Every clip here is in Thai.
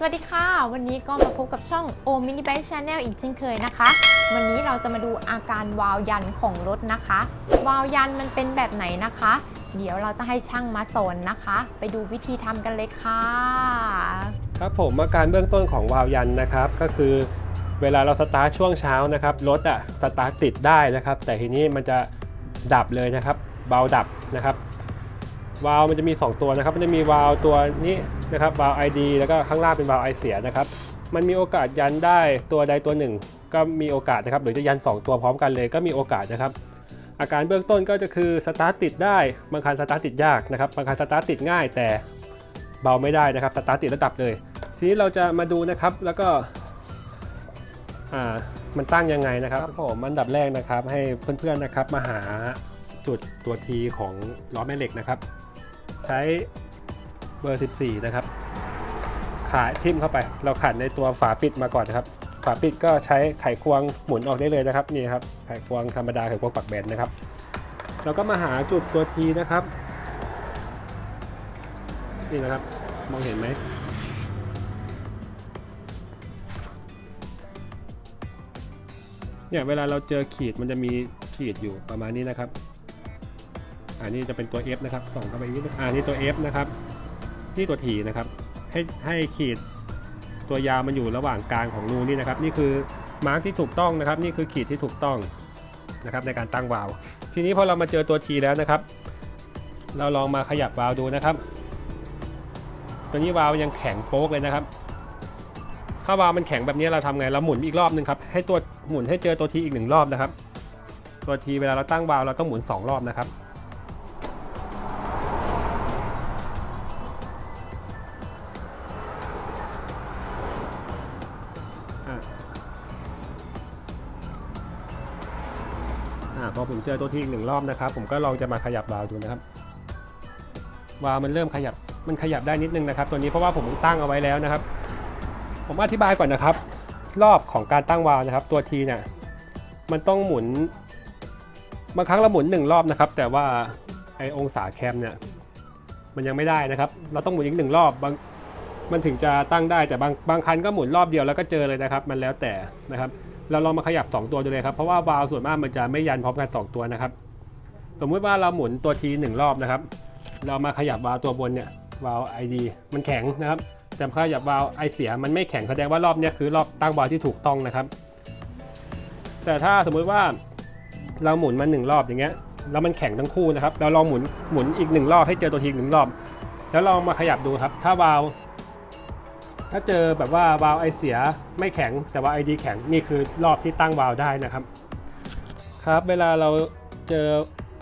สวัสดีค่ะ วันนี้ก็มาพบกับช่อง o m i n i b i k e Channel อีกเช่นเคยนะคะ วันนี้เราจะมาดูอาการวาล์วยันของรถนะคะ วาล์วยันมันเป็นแบบไหนนะคะ เดี๋ยวเราจะให้ช่างมาสอนนะคะ ไปดูวิธีทำกันเลยค่ะ ครับผมอาการเบื้องต้นของวาล์วยันนะครับ ก็คือเวลาเราสตาร์ทช่วงเช้านะครับรถอะสตาร์ทติดได้นะครับ แต่ทีนี้มันจะดับเลยนะครับ เบาดับนะครับ วาล์วมันจะมี 2 ตัวนะครับ มันจะมีวาล์วตัวนี้นะครับวาล์ว ID แล้วก็ข้างล่างเป็นวาล์วไอเสียนะครับ มันมีโอกาสยันได้ตัวใดตัวหนึ่ง ก็มีโอกาสนะครับ หรือจะยัน 2 ตัวพร้อมกันเลยก็มีโอกาสนะครับ อาการเบื้องต้นก็จะคือสตาร์ทติดได้ บางคันสตาร์ทติดยากนะครับ บางคันสตาร์ทติดง่าย แต่เบาไม่ได้นะครับ สตาร์ทติดระดับเลย ทีนี้เราจะมาดูนะครับ แล้วก็อ่ามันตั้งยังไงนะครับผมอันดับแรกนะครับ ให้เพื่อนๆนะครับมาหาจุดตัวทีของล้อแม่เหล็กนะครับ ใช้เบอร์ 14 นะครับ ขาทิ่มเข้าไป เราขันในตัวฝาปิดมาก่อนนะครับ ฝาปิดก็ใช้ไขควงหมุนออกได้เลยนะครับนี่ครับไขควงธรรมดาไขควงปักแบนนะครับเราก็มาหาจุดตัวทีนะครับ นี่นะครับมองเห็นไหมเนี่ยเวลาเราเจอขีดมันจะมีขีดอยู่ประมาณนี้นะครับ อันนี้จะเป็นตัว F นะครับส่องเข้าไปนิดนึงอ่านี่ตัว F นะครับ นี่ตัวทีนะครับ ให้ให้ขีดตัวยาวมันอยู่ระหว่างกลางของรูนี่นะครับ นี่คือมาร์กที่ถูกต้องนะครับ นี่คือขีดที่ถูกต้องนะครับในการตั้งวาล์วทีนี้พอเรามาเจอตัวทีแล้วนะครับ เราลองมาขยับวาล์วดูนะครับ ตัวนี้วาล์วยังแข็งโป๊กเลยนะครับ ถ้าวาล์วมันแข็งแบบนี้เราทำไงเราหมุนอีกรอบหนึงครับให้ตัวหมุนให้เจอตัวทีอีกหนึ่งรอบนะครับ ตัวทีเวลาเราตั้งวาล์วเราต้องหมุนสองรอบนะครับ อ่าพอผมเจอตัวทีอีกหนึ่งรอบนะครับ ผมก็ลองจะมาขยับวาล์วดูนะครับวาล์วมันเริ่มขยับมันขยับได้นิดนึงนะครับ ตัวนี้เพราะว่าผมตั้งเอาไว้แล้วนะครับ ผมอธิบายก่อนนะครับ รอบของการตั้งวาล์วนะครับ ตัวทีเนี่ยมันต้องหมุนบางครั้งเราหมุนหนึ่งรอบนะครับ แต่ว่าไอองศาแคมเนี่ยมันยังไม่ได้นะครับ เราต้องหมุนอีกหนึ่งรอบบาง มันถึงจะตั้งได้แต่บางบางคันก็หมุนรอบเดียวแล้วก็เจอเลยนะครับ มันแล้วแต่นะครับ เราลองมาขยับ 2 ตัวดูเลยครับ เพราะว่าวาล์วส่วนมากมันจะไม่ยันพร้อมกัน 2 ตัวนะครับ สมมุติว่าเราหมุนตัวทีหนึ่งรอบนะครับ เรามาขยับวาล์วตัวบนเนี่ยวาล์ว ID มันแข็งนะครับ แต่ขยับวาล์วไอเสียมันไม่แข็งแสดงว่ารอบนี้คือรอบตั้งวาล์วที่ถูกต้องนะครับ แต่ถ้าสมมุติว่าเราหมุนมาหนึ่งรอบอย่างเงี้ยแล้วมันแข็งทั้งคู่นะครับ เราลองหมุนหมุนอีกหนึ่งรอบให้เจอตัวทีหนึ่งรอบ แล้วลองมาขยับดูครับ ถ้าวาล์ว ถ้าเจอแบบว่าวาล์วไอเสียไม่แข็งแต่ว่าไอดีแข็งนี่คือรอบที่ตั้งวาล์วได้นะครับ ครับเวลาเราเจอ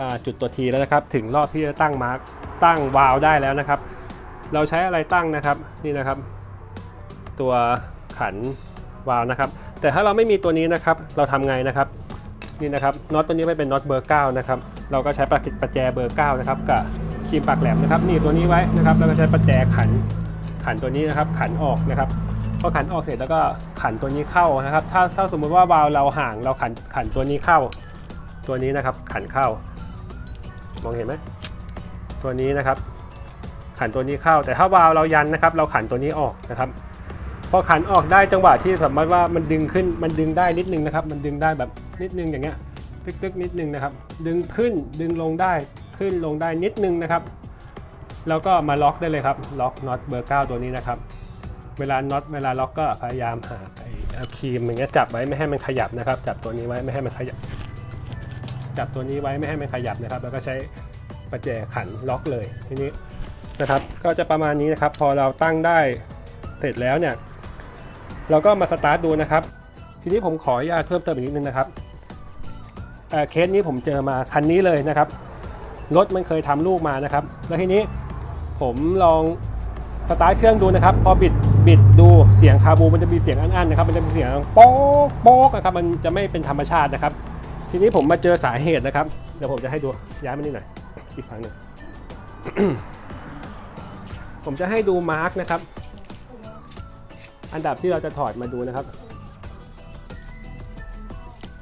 อจุดตัวทีแล้วนะครับ ถึงรอบที่จะตั้งมาร์กตั้งวาล์วได้แล้วนะครับ เราใช้อะไรตั้งนะครับนี่นะครับ ตัวขันวาล์วนะครับ แต่ถ้าเราไม่มีตัวนี้นะครับเราทำไงนะครับนี่นะครับน็อตตัวนี้ไม่เป็นน็อตเบอร์9นะครับเราก็ใช้ประประแจเบอร์9นะครับกับครีมปากแหลมนะครับนี่ตัวนี้ไว้นะครับแล้วก็ใช้ประแจขัน ขันตัวนี้นะครับ ขันออกนะครับพอขันออกเสร็จแล้วก็ขันตัวนี้เข้านะครับ ถ้าถ้าสมมุติว่าวาล์วเราห่างเราขันขันตัวนี้เข้า ตัวนี้นะครับ ขันเข้า มองเห็นไหมตัวนี้นะครับ ขันตัวนี้เข้า แต่ถ้าวาล์วเรายันนะครับ เราขันตัวนี้ออกนะครับพอขันออกได้จังหวะที่สมมติว่ามันดึงขึ้นมันดึงได้นิดนึงนะครับ มันดึงได้แบบนิดนึงอย่างเงี้ยตึกๆนิดนึงนะครับ ดึงขึ้นดึงลงได้ขึ้นลงได้นิดนึงนะครับ แล้วก็มาล็อกได้เลยครับ ล็อกน็อตเบอร์ 9 ตัวนี้นะครับ เวลาน็อตเวลาล็อกก็พยายามหาไอ้ครีมอย่างเงี้ยจับไว้ไม่ให้มันขยับนะครับ จับตัวนี้ไว้ไม่ให้มันขยับ จับตัวนี้ไว้ไม่ให้มันขยับนะครับ แล้วก็ใช้ประแจขันล็อกเลยทีนี้นะครับ ก็จะประมาณนี้นะครับ พอเราตั้งได้เสร็จแล้วเนี่ย เราก็มาสตาร์ทดูนะครับ ทีนี้ผมขออนุญาตเพิ่มเติมอีกนิดนึงนะครับเเคสนี้ผมเจอมาคันนี้เลยนะครับรถมันเคยทำลูกมานะครับ แล้วทีนี้ ผมลองสตาร์ทเครื่องดูนะครับ พอบิดบิดดูเสียงคาบูมันจะมีเสียงอันๆนะครับ มันจะมีเสียงโป๊กโป๊กนะครับ มันจะไม่เป็นธรรมชาตินะครับ ทีนี้ผมมาเจอสาเหตุนะครับ เดี๋ยวผมจะให้ดูย้ายมานี่หน่อย อีกฝั่งหนึ่งผมจะให้ดูมาร์กนะครับ อันดับที่เราจะถอดมาดูนะครับ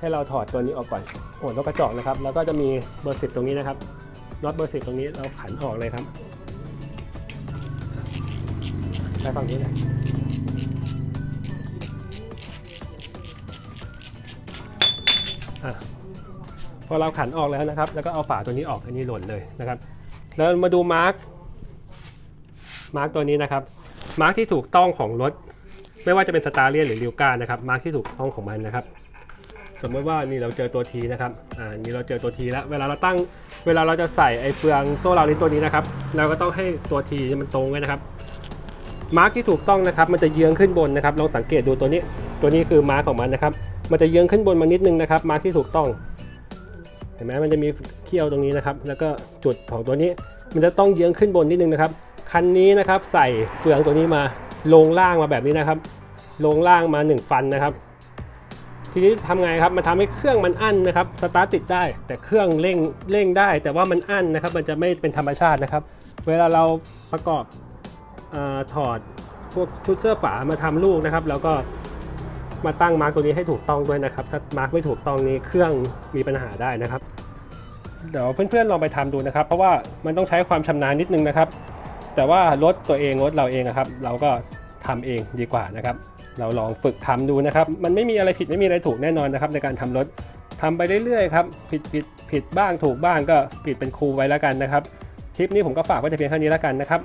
ให้เราถอดตัวนี้ออกก่อนโอ้นกกระจอกนะครับ แล้วก็จะมีเบอร์สิบตรงนี้นะครับน็อตเบอร์สิบตรงนี้เราขันออกเลยครับ ไปฝั่งนี้แหละพอเราขันออกแล้วนะครับ แล้วก็เอาฝาตัวนี้ออกอันนี้หล่นเลยนะครับ แล้วมาดูมาร์กมาร์กตัวนี้นะครับ มาร์กที่ถูกต้องของรถ ไม่ว่าจะเป็นสตาร์เลียนหรือลิวก้านะครับ มาร์กที่ถูกต้องของมันนะครับ สมมติว่านี่เราเจอตัวทีนะครับ อ่า นี่เราเจอตัวทีแล้ว เวลาเราตั้ง เวลาเราจะใส่ไอ้เฟืองโซ่ลาลินตัวนี้นะครับ เราก็ต้องให้ตัวทีมันตรงไว้นะครับ มาร์กที่ถูกต้องนะครับมันจะเยื้องขึ้นบนนะครับลองสังเกตดูตัวนี้ตัวนี้คือมาร์กของมันนะครับมันจะเยื้องขึ้นบนมานิดนึงนะครับมาร์กที่ถูกต้องเห็นไหมมันจะมีเขี้ยวตรงนี้นะครับแล้วก็จุดของตัวนี้มันจะต้องเยื้องขึ้นบนนิดนึงนะครับคันนี้นะครับใส่เฟืองตัวนี้มาลงล่างมาแบบนี้นะครับ ลงล่างมา 1 ฟันนะครับ ทีนี้ทำไงครับมันทำให้เครื่องมันอั้นนะครับสตาร์ทติดได้ แต่เครื่องเร่งเร่งได้ แต่ว่ามันอั้นนะครับ มันจะไม่เป็นธรรมชาตินะครับ เวลาเราประกอบ ถอดพวกชุดเสื้อฝามาทำลูกนะครับ แล้วก็มาตั้งมาร์กตัวนี้ให้ถูกต้องด้วยนะครับ ถ้ามาร์กไม่ถูกต้องนี้เครื่องมีปัญหาได้นะครับ เดี๋ยวเพื่อนๆลองไปทำดูนะครับ เพราะว่ามันต้องใช้ความชำนาญนิดนึงนะครับ แต่ว่ารถตัวเองรถเราเองนะครับ เราก็ทำเองดีกว่านะครับ เราลองฝึกทำดูนะครับ มันไม่มีอะไรผิดไม่มีอะไรถูกแน่นอนนะครับ ในการทำรถทำไปเรื่อยๆครับผิดผิดผิดบ้างถูกบ้างก็ผิดเป็นครูไว้แล้วกันนะครับคลิปนี้ผมก็ฝากไว้แต่เพียงเท่านี้แล้วกันนะครับ